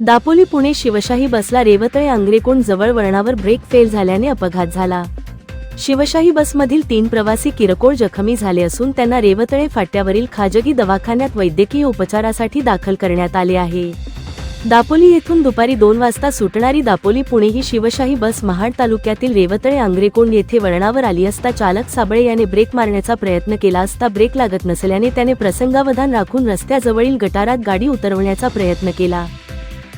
दापोली पुणे शिवशाही बसला रेवतळे आंग्रेकोंड जवळ वळणावर ब्रेक फेल झाल्याने अपघात झाला. शिवशाही बसमधील तीन प्रवासी किरकोळ जखमी झाले असून त्यांना रेवतळे फाट्यावरील खाजगी दवाखान्यात वैद्यकीय उपचारासाठी दाखल करण्यात आले आहे. दापोली येथून दुपारी दोन वाजता सुटणारी दापोली पुणे ही शिवशाही बस महाड तालुक्यातील रेवतळे आंग्रेकोंड येथे वळणावर आली असता चालक साबळे याने ब्रेक मारण्याचा प्रयत्न केला असता ब्रेक लागत नसल्याने त्याने प्रसंगावधान राखून रस्त्याजवळील गटारात गाडी उतरवण्याचा प्रयत्न केला.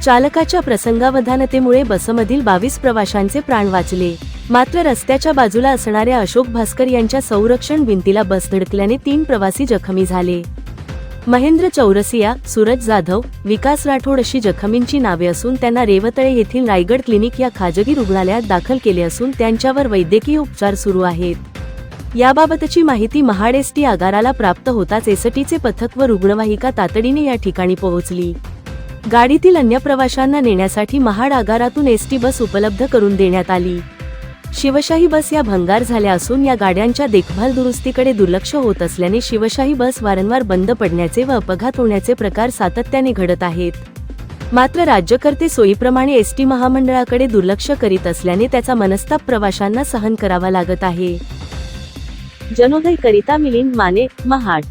चालकाच्या प्रसंगावधानतेमुळे बसमधील बावीस प्रवाशांचे प्राण वाचले. मात्र रस्त्याच्या बाजूला असणाऱ्या अशोक भास्कर यांच्या संरक्षण भिंतीला बस धडकल्याने तीन प्रवासी जखमी झाले. महेंद्र चौरसिया सूरज जाधव विकास राठोड अशी जखमींची नावे असून त्यांना रेवतळे येथील रायगड क्लिनिक या खाजगी रुग्णालयात दाखल केले असून त्यांच्यावर वैद्यकीय उपचार सुरू आहेत. याबाबतची माहिती महाड एसटी आगाराला प्राप्त होताच एसटीचे पथक व रुग्णवाहिका तातडीने या ठिकाणी पोहोचली. गाडीतील अन्य प्रवाशांना नेण्यासाठी महाड आगारातून एसटी बस उपलब्ध करून देण्यात आली. शिवशाही बस या भंगार झाल्या असून या गाड्यांच्या देखभाल दुरुस्तीकडे दुर्लक्ष होत असल्याने शिवशाही बस वारंवार बंद पडण्याचे व अपघात होण्याचे प्रकार सातत्याने घडत आहेत. मात्र राज्यकर्ते सोयीप्रमाणे एसटी महामंडळाकडे दुर्लक्ष करीत असल्याने त्याचा मनस्ताप प्रवाशांना सहन करावा लागत आहे. जनोदय करिता मिलिंद माने महाड.